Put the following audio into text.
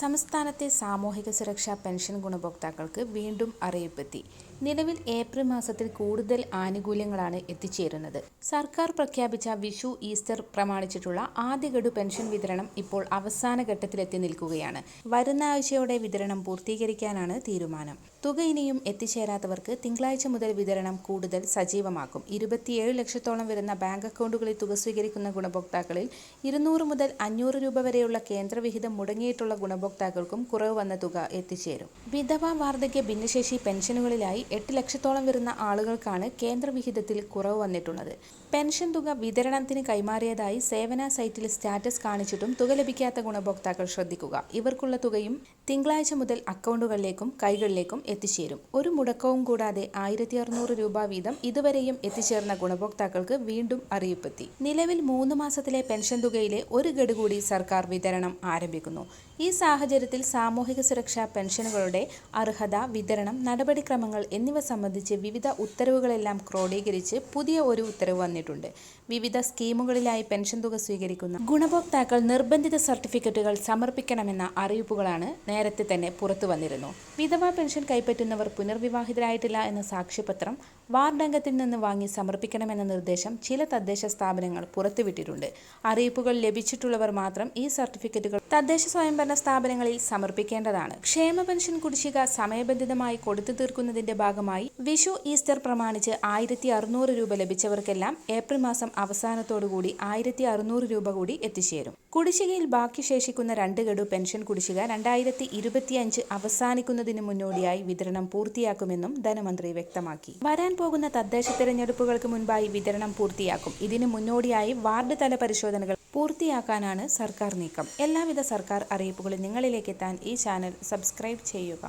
സംസ്ഥാനത്തെ സാമൂഹിക സുരക്ഷാ പെൻഷൻ ഗുണഭോക്താക്കൾക്ക് വീണ്ടും അറിയിപ്പെത്തി. നിലവിൽ ഏപ്രിൽ മാസത്തിൽ കൂടുതൽ ആനുകൂല്യങ്ങളാണ് എത്തിച്ചേരുന്നത്. സർക്കാർ പ്രഖ്യാപിച്ച വിഷു ഈസ്റ്റർ പ്രമാണിച്ചിട്ടുള്ള ആദ്യ ഗഡു പെൻഷൻ വിതരണം ഇപ്പോൾ അവസാന ഘട്ടത്തിലെത്തി നിൽക്കുകയാണ്. വരുന്ന ആഴ്ചയോടെ വിതരണം പൂർത്തീകരിക്കാനാണ് തീരുമാനം. തുക ഇനിയും എത്തിച്ചേരാത്തവർക്ക് തിങ്കളാഴ്ച മുതൽ വിതരണം കൂടുതൽ സജീവമാക്കും. ഇരുപത്തിയേഴ് ലക്ഷത്തോളം വരുന്ന ബാങ്ക് അക്കൗണ്ടുകളിൽ തുക സ്വീകരിക്കുന്ന ഗുണഭോക്താക്കളിൽ ഇരുന്നൂറ് മുതൽ അഞ്ഞൂറ് രൂപ വരെയുള്ള കേന്ദ്രവിഹിതം മുടങ്ങിയിട്ടുള്ള ഗുണഭോക്താക്കൾക്കും കുറവ് വന്ന തുക എത്തിച്ചേരും. വിധവ വാർദ്ധക്യ ഭിന്നശേഷി പെൻഷനുകളിലായി എട്ട് ലക്ഷത്തോളം വരുന്ന ആളുകൾക്കാണ് കേന്ദ്രവിഹിതത്തിൽ കുറവ് വന്നിട്ടുള്ളത്. പെൻഷൻ തുക വിതരണത്തിന് കൈമാറിയതായി സേവന സൈറ്റിൽ സ്റ്റാറ്റസ് കാണിച്ചിട്ടും തുക ലഭിക്കാത്ത ഗുണഭോക്താക്കൾ ശ്രദ്ധിക്കുക. ഇവർക്കുള്ള തുകയും തിങ്കളാഴ്ച മുതൽ അക്കൗണ്ടുകളിലേക്കും കൈകളിലേക്കും എത്തിച്ചേരും. ഒരു മുടക്കവും കൂടാതെ ആയിരത്തി അറുന്നൂറ് രൂപ വീതം ഇതുവരെയും എത്തിച്ചേർന്ന ഗുണഭോക്താക്കൾക്ക് വീണ്ടും അറിയിപ്പെത്തി. നിലവിൽ മൂന്ന് മാസത്തിലെ പെൻഷൻ തുകയിലെ ഒരു ഗഡു കൂടി സർക്കാർ വിതരണം ആരംഭിക്കുന്നു. ഈ സാഹചര്യത്തിൽ സാമൂഹിക സുരക്ഷാ പെൻഷനുകളുടെ അർഹത വിതരണം നടപടിക്രമങ്ങൾ എന്നിവ സംബന്ധിച്ച് വിവിധ ഉത്തരവുകളെല്ലാം ക്രോഡീകരിച്ച് പുതിയ ഒരു ഉത്തരവ് വന്നിട്ടുണ്ട്. വിവിധ സ്കീമുകളിലായി പെൻഷൻ തുക സ്വീകരിക്കുന്ന ഗുണഭോക്താക്കൾ നിർബന്ധിത സർട്ടിഫിക്കറ്റുകൾ സമർപ്പിക്കണമെന്ന അറിയിപ്പുകളാണ് നേരത്തെ തന്നെ പുറത്തു വന്നിരുന്നു. വിധവാ പെൻഷൻ കൈപ്പറ്റുന്നവർ പുനർവിവാഹിതരായിട്ടില്ല എന്ന സാക്ഷ്യപത്രം വാർഡംഗത്തിൽ നിന്ന് വാങ്ങി സമർപ്പിക്കണമെന്ന നിർദ്ദേശം ചില തദ്ദേശ സ്ഥാപനങ്ങൾ പുറത്തുവിട്ടിട്ടുണ്ട്. അറിയിപ്പുകൾ ലഭിച്ചിട്ടുള്ളവർ മാത്രം ഈ സർട്ടിഫിക്കറ്റുകൾ തദ്ദേശ സ്വയംഭരണ സ്ഥാപനങ്ങളിൽ സമർപ്പിക്കേണ്ടതാണ്. ക്ഷേമ പെൻഷൻ കുടിശ്ശിക സമയബന്ധിതമായി കൊടുത്തു തീർക്കുന്നതിന്റെ ഭാഗമായി വിഷു ഈസ്റ്റർ പ്രമാണിച്ച് ആയിരത്തി അറുന്നൂറ് രൂപ ലഭിച്ചവർക്കെല്ലാം ഏപ്രിൽ മാസം അവസാനത്തോടുകൂടി ആയിരത്തി അറുന്നൂറ് രൂപ കൂടി എത്തിച്ചേരും. കുടിശ്ശികയിൽ ബാക്കി ശേഷിക്കുന്ന രണ്ട് ഗഡു പെൻഷൻ കുടിശ്ശിക രണ്ടായിരത്തി ഇരുപത്തിയഞ്ച് അവസാനിക്കുന്നതിന് മുന്നോടിയായി വിതരണം പൂർത്തിയാക്കുമെന്നും ധനമന്ത്രി വ്യക്തമാക്കി. വരാൻ പോകുന്ന തദ്ദേശ തെരഞ്ഞെടുപ്പുകൾക്ക് മുൻപായി വിതരണം പൂർത്തിയാക്കും. ഇതിന് മുന്നോടിയായി വാർഡ് തല പരിശോധനകൾ പൂർത്തിയാക്കാനാണ് സർക്കാർ നീക്കം. എല്ലാവിധ സർക്കാർ അറിയിപ്പുകളും നിങ്ങളിലേക്ക് എത്താൻ ഈ ചാനൽ സബ്സ്ക്രൈബ് ചെയ്യുക.